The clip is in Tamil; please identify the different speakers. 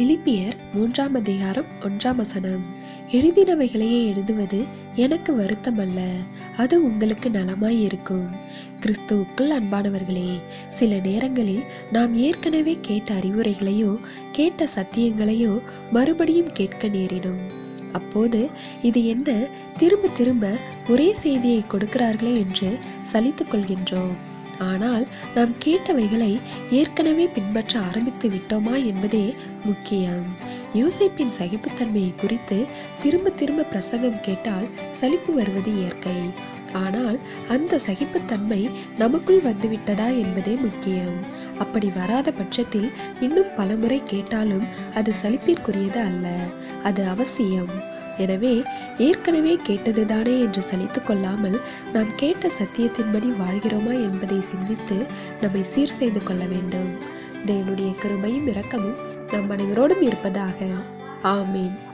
Speaker 1: பிலிப்பியர் மூன்றாம் அதிகாரம் ஒன்றாம் வசனம். எழுதினவைகளையே எழுதுவது எனக்கு வருத்தமல்ல. அது உங்களுக்கு நலமாய் இருக்கும். கிறிஸ்துவுக்குள் அன்பானவர்களே சில நேரங்களில் நாம் ஏற்கனவே கேட்ட அறிவுரைகளையோ கேட்ட சத்தியங்களையோ மறுபடியும் கேட்க நேரிடும். அப்போது இது என்ன திரும்ப திரும்ப ஒரே செய்தியை கொடுக்கிறார்களே என்று சலித்துக் கொள்கின்றோம். ஆனால் நாம் கேட்டவைகளை ஏற்கனவே பின்பற்ற ஆரம்பித்து விட்டோமா என்பதே முக்கியம். யோசிப்பின் சகிப்புத்தன்மையை குறித்து திரும்ப திரும்ப பிரசங்கம் கேட்டால் சலிப்பு வருவது இயற்கை. ஆனால் அந்த சகிப்புத்தன்மை நமக்குள் வந்துவிட்டதா என்பதே முக்கியம். அப்படி வராத பட்சத்தில் இன்னும் பலமுறை கேட்டாலும் அது சலிப்பிற்குரியது அல்ல. அது அவசியம். எனவே ஏற்கனவே கேட்டதுதானே என்று சலித்து கொள்ளாமல் நாம் கேட்ட சத்தியத்தின்படி வாழ்கிறோமா என்பதை சிந்தித்து நம்மை சீர் செய்து கொள்ள வேண்டும். தேவனுடைய கிருபையும் இரக்கமும் நம் அனைவரோடும் இருப்பதாக. ஆமீன்.